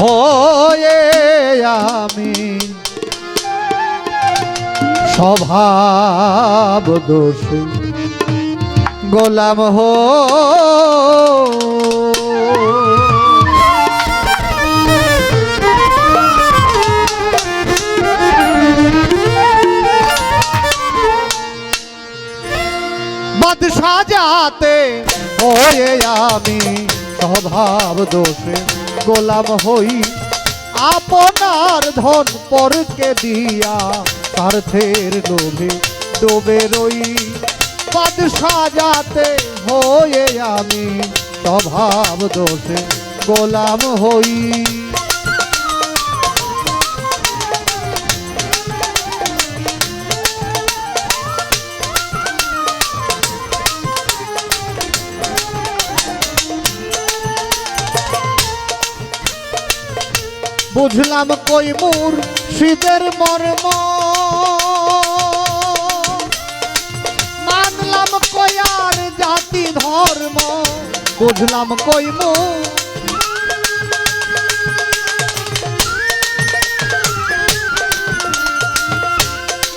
হয়ে আমি স্বভাব দোষে। গোলাম হো যাতে হয়ে আমি স্বভাব দোষে। গোলাম হই। আপনার ধন পরকে দিয়া স্বার্থের লোভে ডোবে রই। বাদশাহ যাতে হয়ে আমি, স্বভাব দোষে গোলাম হই। বুঝলাম কই মুর শীতের মর্ম। মানলাম কই আর জাতি ধর্ম। বুঝলাম কই মুর।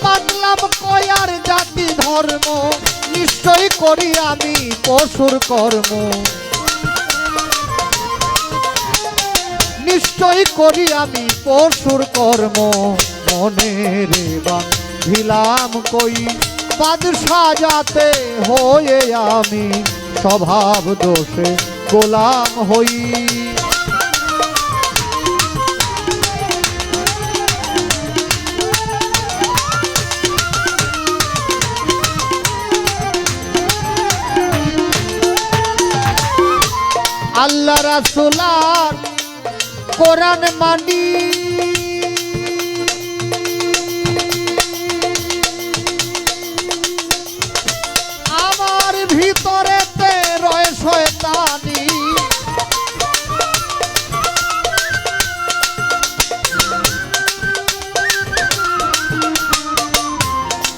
মানলাম কই আর জাতি ধর্ম। নিশ্চয় করি আমি পশুর কর্ম। নিশ্চয় করি আমি পশুর কর্ম। মনের বাঁধিলাম কই? বাদশাহ যাতে হয়ে আমি স্বভাব দোষে গোলাম হই। আল্লাহ রাসুলার কোরআন মানি। আমার ভিতরেতে রয়ে শয়তানি।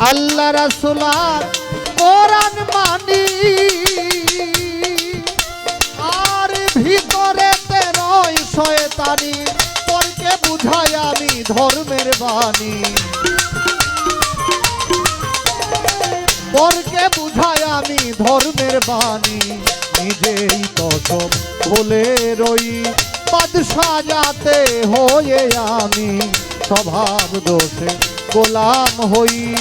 আল্লাহ রাসুলার কোরআন মানি। শয়তানি পরকে বুঝাই আমি ধর্মের বাণী। পরকে বুঝাই আমি ধর্মের বাণী। নিজেই তো বলে রই, বাদশাহ যাতে হয়ে আমি, স্বভাব দোষে গোলাম হই।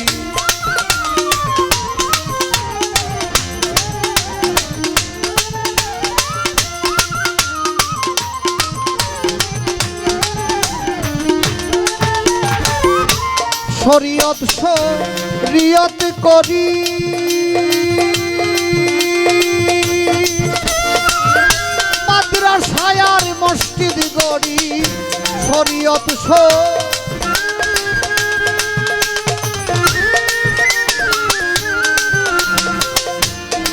শরীয়ত শরীয়ত করি। মাদ্রাসায় আর মসজিদ গড়ি শরীয়ত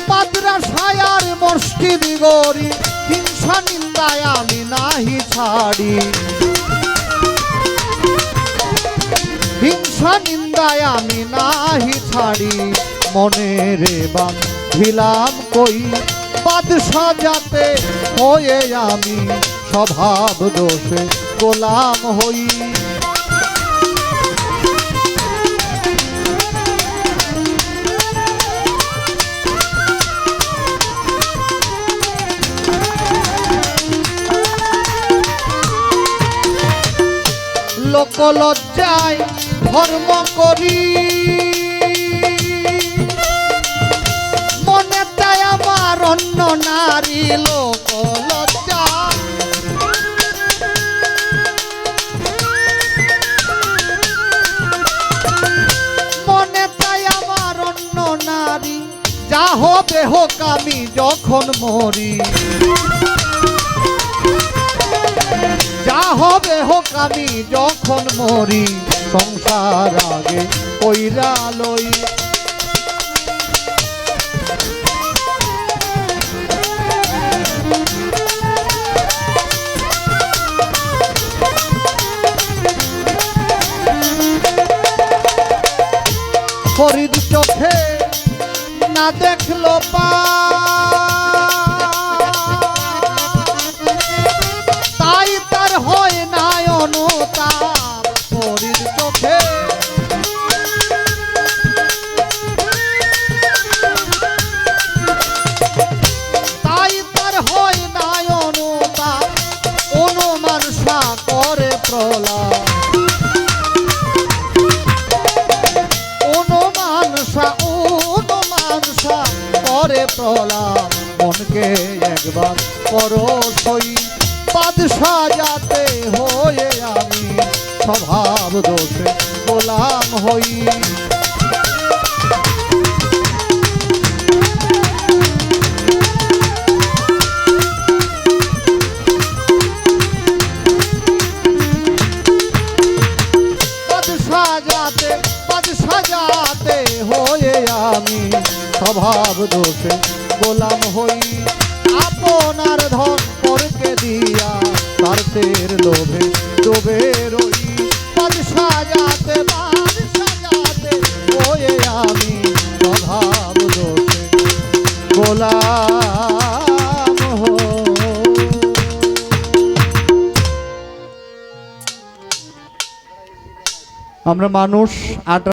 মাদ্রাসায় আর মসজিদ গড়ি, হিংসা নিন্দায় আমি নাহি ছাড়ি। হিংসা নিন্দায় আমি নাহি ছাড়ি। মনের বাঁধিলাম কই? বাদশাহ যাতে হয়ে আমি স্বভাব দোষে গোলাম হই। লোক লজ্জায় ধর্ম করি। মনে তাই আমার অন্য নারী লোক লজ্জা। মনে তাই যা হবে হোক আমি যখন মরি। যা হবে হোক আমি যখন মরি। সংসার আগে কইরা লই। ফরিদ চোখে না দেখল পা। তোলা মনকে একবার করো সই বাদশা যাতে হয়ে আমি স্বভাব দোষে গোলাম হই। স্বভাব দোষে। গোলাম হই আপনার ধন পরকে দিয়া স্বার্থের লোভে ডোবে রই। বাদশা যাতে বাদশা যাতে হয়ে আমি স্বভাব দোষে। গোলাম হই। আমরা মানুষ আট